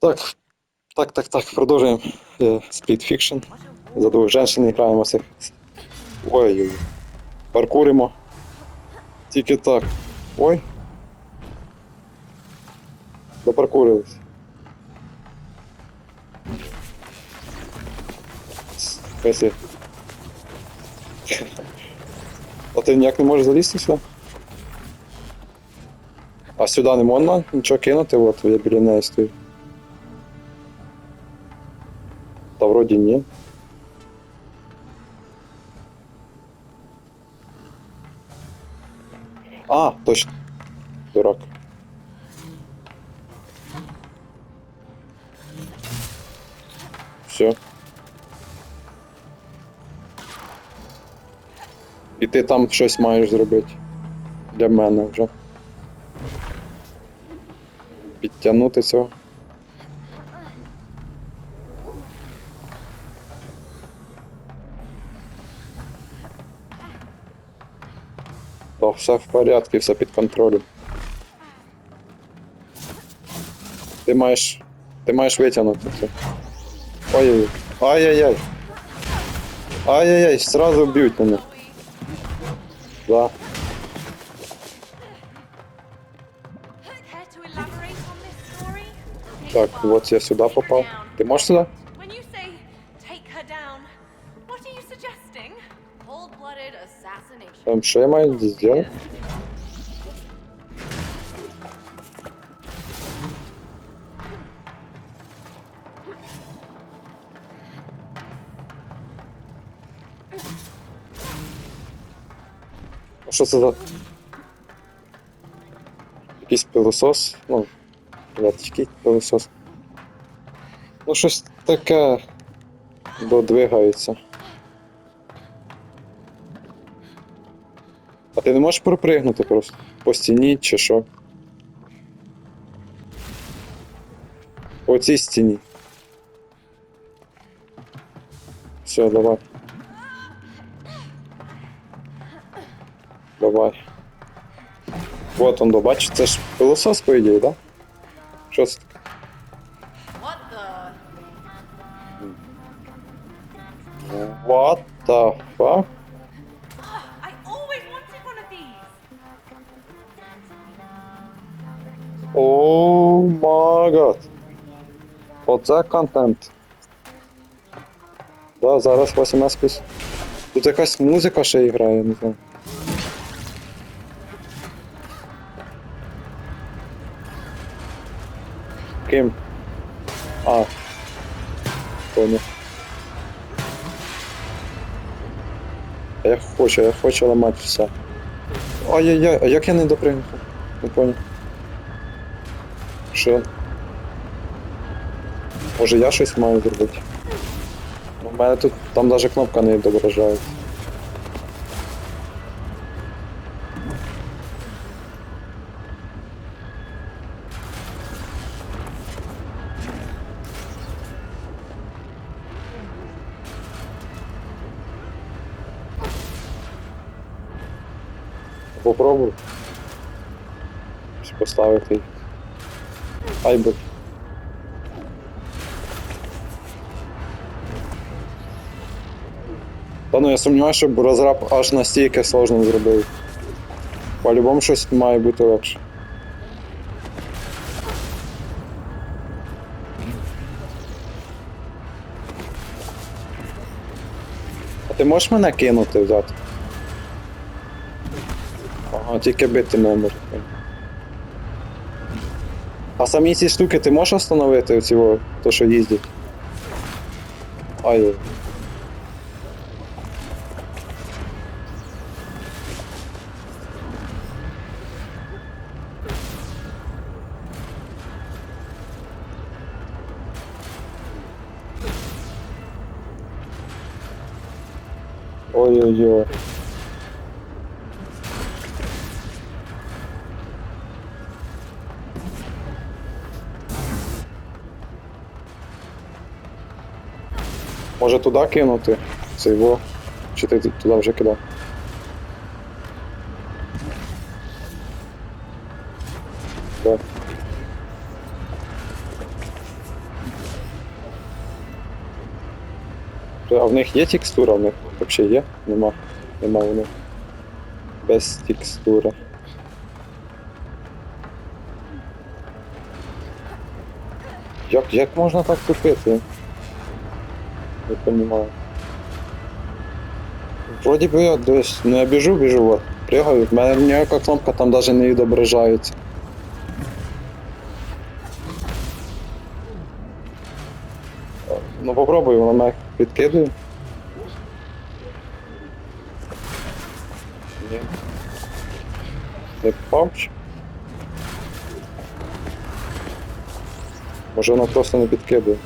Так, так, так, так, продовжуємо е, Split Fiction. За двох женщин граємо цих. Ой, ой. Паркуримо. Тільки так. Ой. Допаркурились. Спасибо. А ти ніяк не можеш залізти сюди? А сюди не можна нічого кинути, от я біля неї стою. Та вроді ні. А, точно. Дурак. Все. І ти там щось маєш зробити. Для мене вже. Підтягнути цього. Все в порядку, все під контролем. Ти маєш. Ти маєш витягнути це. Ой-ой-ой. Ай-яй-яй. Ай-яй-яй, сразу б'ють мене. Да. Так, от я сюди попав. Ти можеш сюди? Там що я маю зробити? А що це за. Якийсь пилосос? Ну, який пилосос. Ну, щось таке додвигається. А ти не можеш пропригнути просто? По стіні чи що? По цій стіні. Все, давай. Давай. Вот он, бачиш, це ж пилосос, по ідеї, да? Що це Оце контент. Да, зараз 18 плюс. Тут якась музика ще грає, не знаю. Ким? А. Понял. Я хочу, я хочу ламати все. Ай-яй-яй, а як я не допригнув? Не понял. Що? Може я щось маю зробити? У мене тут там навіть кнопка не відображається. Попробуй. Поставити. їх. Та ну я сумніваюся, щоб розраб аж настільки сложно зробив. По-любому щось має бути легше. А ти можеш мене кинути взяти? Ага, тільки бити не може. А самі ці штуки ти можеш встановити оці, то що їздять? Ай. Ой-ой-ой. Може туди кинути? Цей во. Чи ти туди вже кидав? Так. А в них є текстура, в них взагалі є? Нема. Нема у них. Без текстури. Як, як можна так тупити? Не розумію. Вроді би я десь, ну я біжу, біжу, от, пригаю, в мене ніяка кнопка там навіть не відображається. Підкидує. Нет. Не пауч. Може вона просто не підкидує.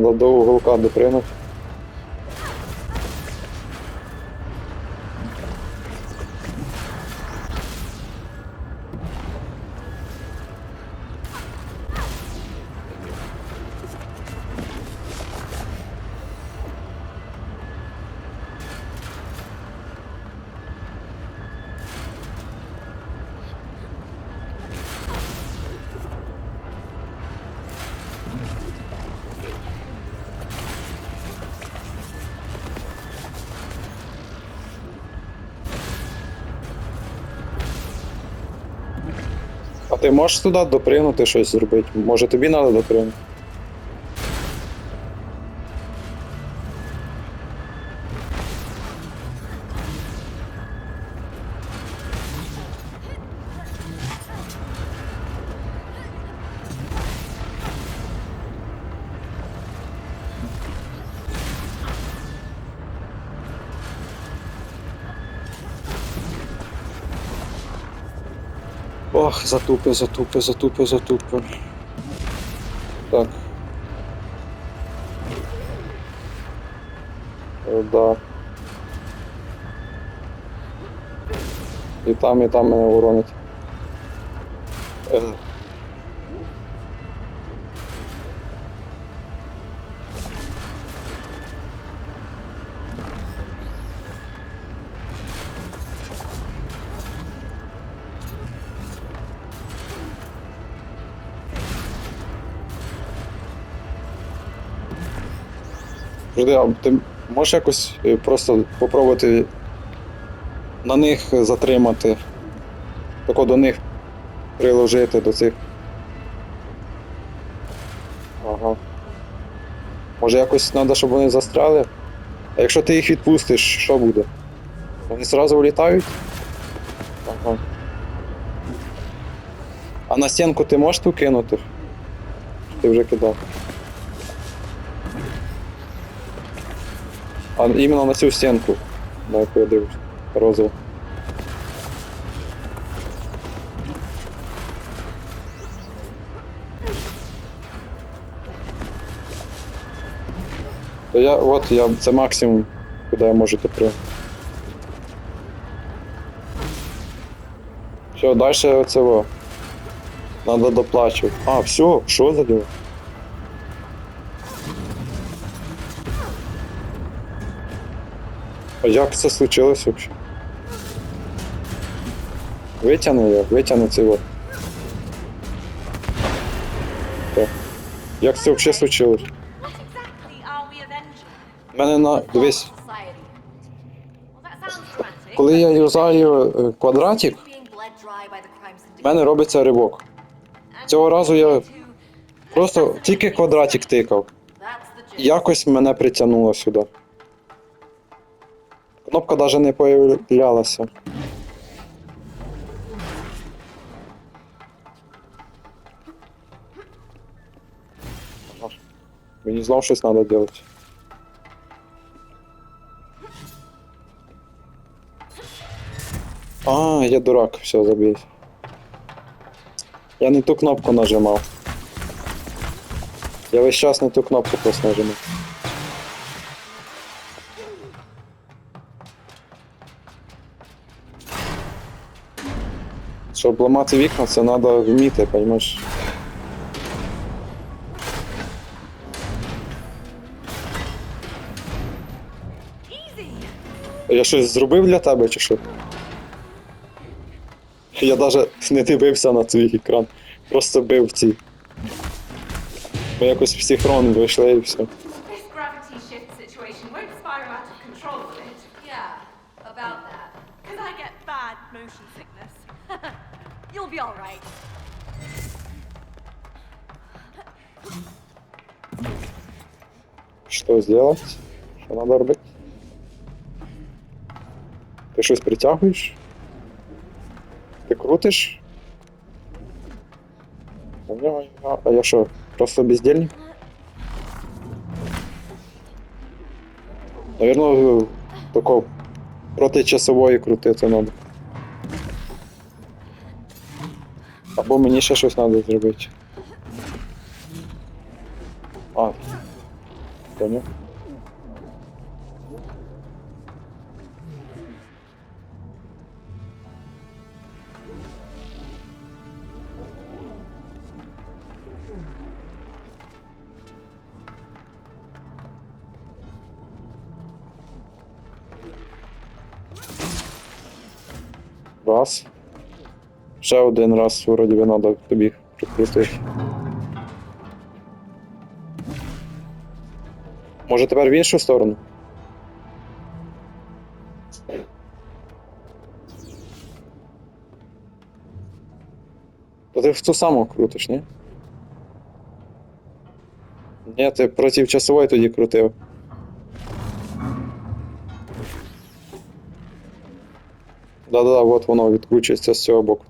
Надо до уголка допрыгнуть. Ти можеш туди допригнути щось зробити? Може тобі треба допригнути? Ох, затупи, затупи, затупи, затупи. Так. Е, Да. І там, і там мене уронить. Е. Жди, а ти можеш якось е, просто попробувати на них затримати, тако до них приложити до цих. Ага. Може якось треба, щоб вони застряли? А якщо ти їх відпустиш, що буде? Вони одразу вилітають? Ага. А на стінку ти можеш ту кинути? Ти вже кидав. А іменно на цю стінку. На яку я дивлюсь. Розову. То я, от я, це максимум, куди я можу тепер. Все, далі оце во. Надо доплачувати. А, все, що за діло? А як це случилось взагалі? Витягни його, витягни цей вот. Як це взагалі случилось? У мене на. Дивись, коли я юзаю е, квадратик, в мене робиться ривок. Цього разу я просто тільки квадратик тикав. Якось мене притягнуло сюди. Кнопка навіть не появлялася. Ага. Мені знов щось треба робити. А, я дурак, все, забій. Я не ту кнопку нажимав. Я весь час не ту кнопку просто нажимав. Щоб ламати вікна, це треба вміти, розумієш? Я щось зробив для тебе чи що? Я навіть не дивився на твій екран. Просто бив ці. Ми якось в синхрон вийшли і все. You'll be alright. Що зробити? Що треба робити? Ти щось притягуєш? Ти крутиш? А я, що, просто бездельник? Наверно, тако проти часової крутити треба. Або мені ще щось треба зробити. А, понял. Раз. Ще один раз вроді би треба тобі прикрутити. Може тепер в іншу сторону? То ти в ту саму крутиш, ні? Ні, ти проти часової тоді крутив. Да-да-да, от воно відкручується з цього боку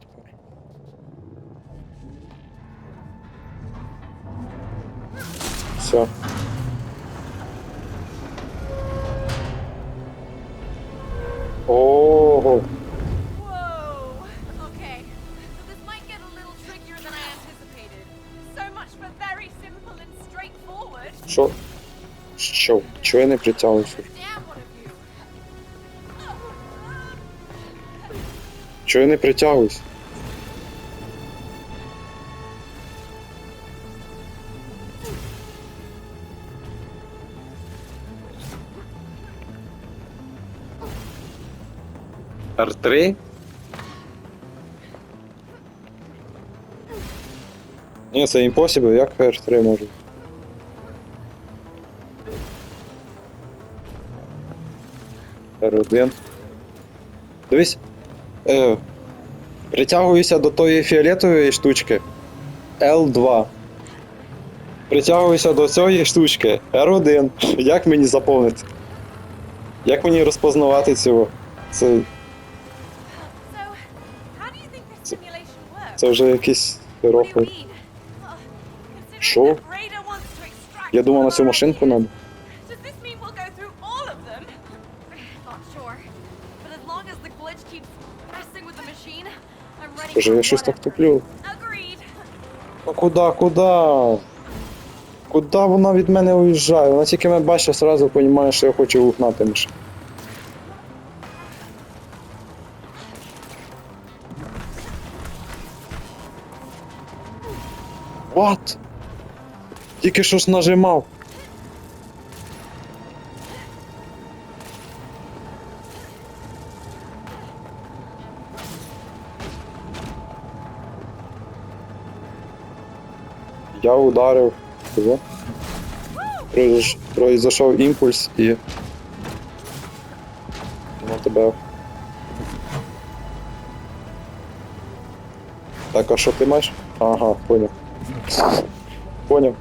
Чого я не you. Чого я не притягуюсь? R3? Ні, це impossible, як R3 може? R1. Дивись. Е, притягуюся до тої фіолетової штучки L2. Притягуюся до цієї штучки R1. Як мені заповнити? Як мені розпознавати цього? Це, це вже якийсь What do you рофл. mean? Considering Що? Я думав на цю машинку ideas, Боже, я щось так туплю. Ну куди, куди? Куди вона від мене уїжджає? Вона тільки мене бачить, одразу розуміє, що я хочу угнати машину. What? Тільки що ж нажимав. Я ударив. Кого? Произош- імпульс і. На тебе. Так, а що ти маєш? Ага, поняв. Поняв.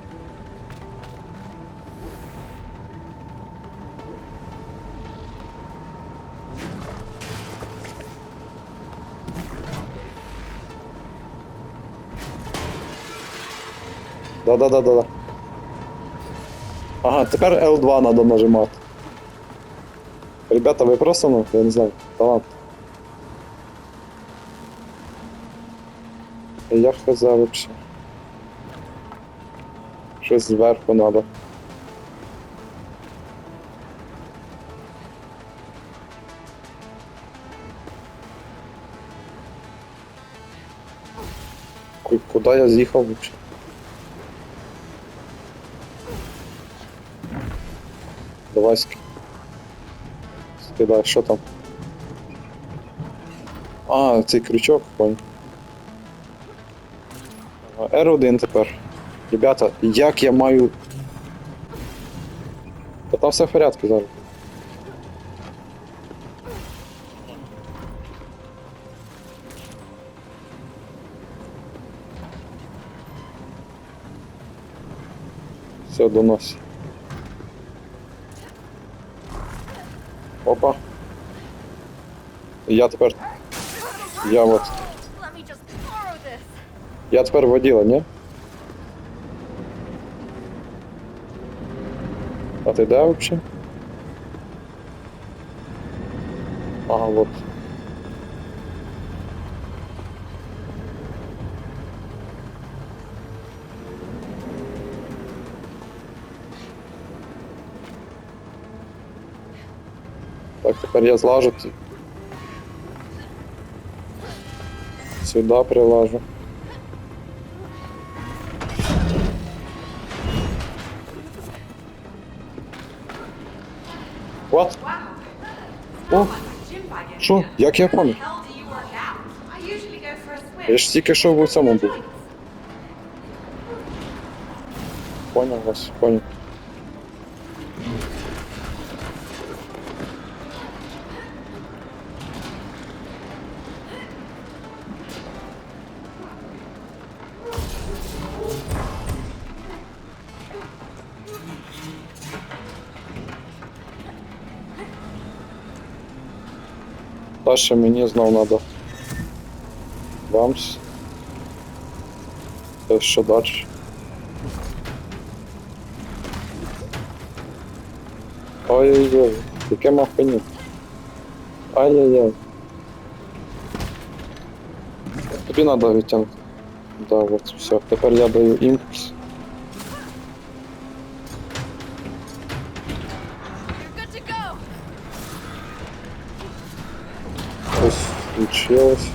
Да-да-да-да-да. Ага, тепер L2 надо нажимати. Ребята, ви просто, ну, я не знаю, талант. Я хз вообще. Щось зверху надо. Ку- Куди я з'їхав вообще? Давай. Скидай, що там? А, цей крючок, понял. Ага, R1 тепер. Ребята, як я маю. Та там все в порядку зараз. Все, донось. Я тепер. Я от. Let me just borrow this. Я тепер воділа, ні? А ти де взагалі? Ага, вот. Так, тепер я злажу. Сюди прилажу. What? О, що? Як я swim. Я ж тільки що в цьому був. Понял вас, понял. Дальше мені знов надо. Бамс. Це що далі? Ой-ой-ой, яке махані. Ай-яй-яй. Тобі треба відтягнути. Да, от все. Тепер я даю імпульс. Ось включилось.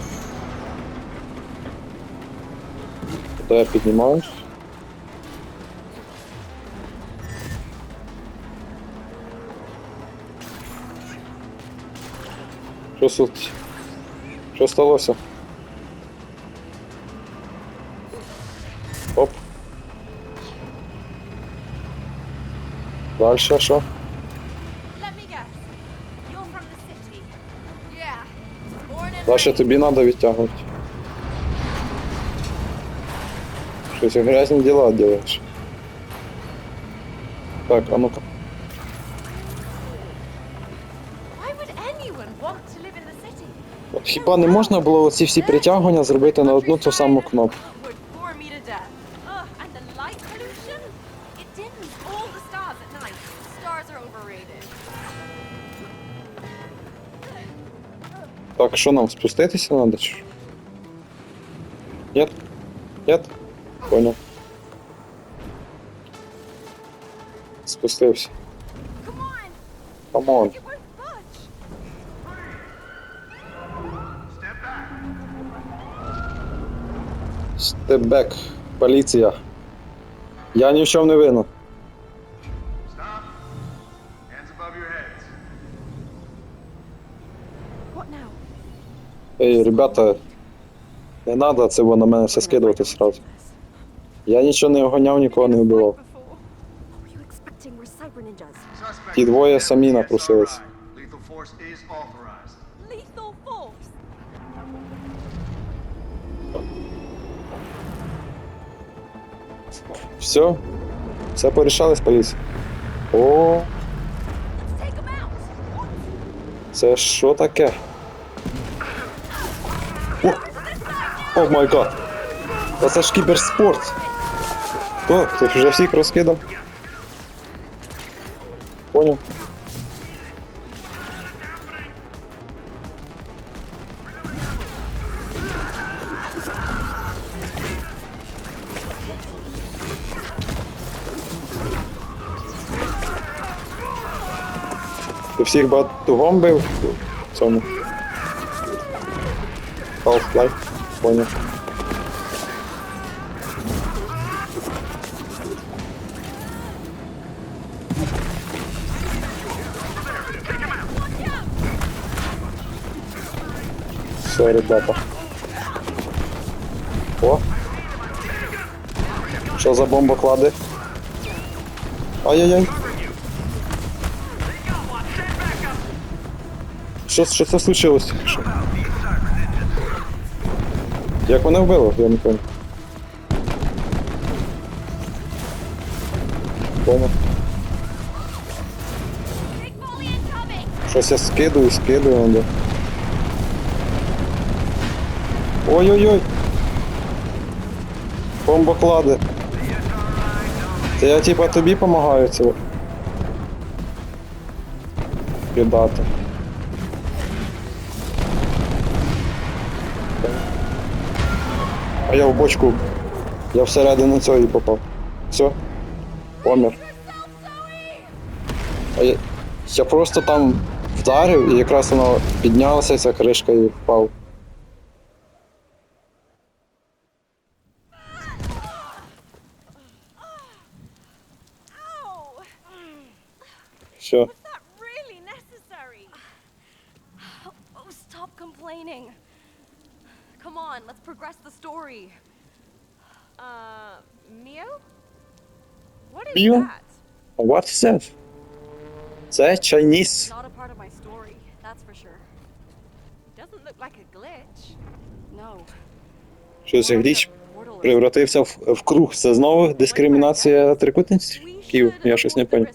Куди я піднімаюсь? Що тут? Що сталося? Оп. Дальше що? Raised. тобі треба відтягувати. Щось грязні діла робиш. Так, а ну-ка. Хіба не можна було оці всі притягування зробити на одну ту саму кнопку? Так, що нам спуститися треба? Нет? Нет? Понял. Спустився. Камон. Budge. Степбек. Поліція. Я ні в чому не винен. Ей, ребята, не треба це на мене все скидувати сразу. Я нічого не оганяв, нікого не вбивав. Ті двоє самі напросились. Все? Все порішали з поліцією? О, це що таке? О, май гад! Та це ж кіберспорт! Хто? Ти вже всіх розкидав? Поняв? Ти всіх батугом бив в цьому. Half-Life. Понял. Все, ребята. О! Что за бомба клады? Ай-яй-яй! Що, що це случилось? Як мене вбило? Я не пам'ятаю. Понял. Щось я скидую, скидую, да. Ой-ой-ой. Бомбоклади. Це я типа тобі помагаю це. Кидати. А я в бочку. Я всередину цієї попав. Все. Помер. А я, я просто там вдарив і якраз воно піднялося, ця кришка і впав. Все. Oh, complaining. Come on, let's progress the story. Uh, Mio? What is Mio? that? What is that? Це Chinese. Not a part of my story, that's for sure. Doesn't look like a glitch. No. Щось гліч превратився в, в круг. Це знову дискримінація трикутників? Я щось не avoid the понял.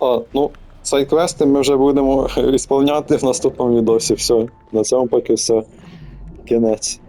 А, ну, цей квести ми вже будемо ісполняти в наступному відосі. Все. На цьому поки все. Кінець.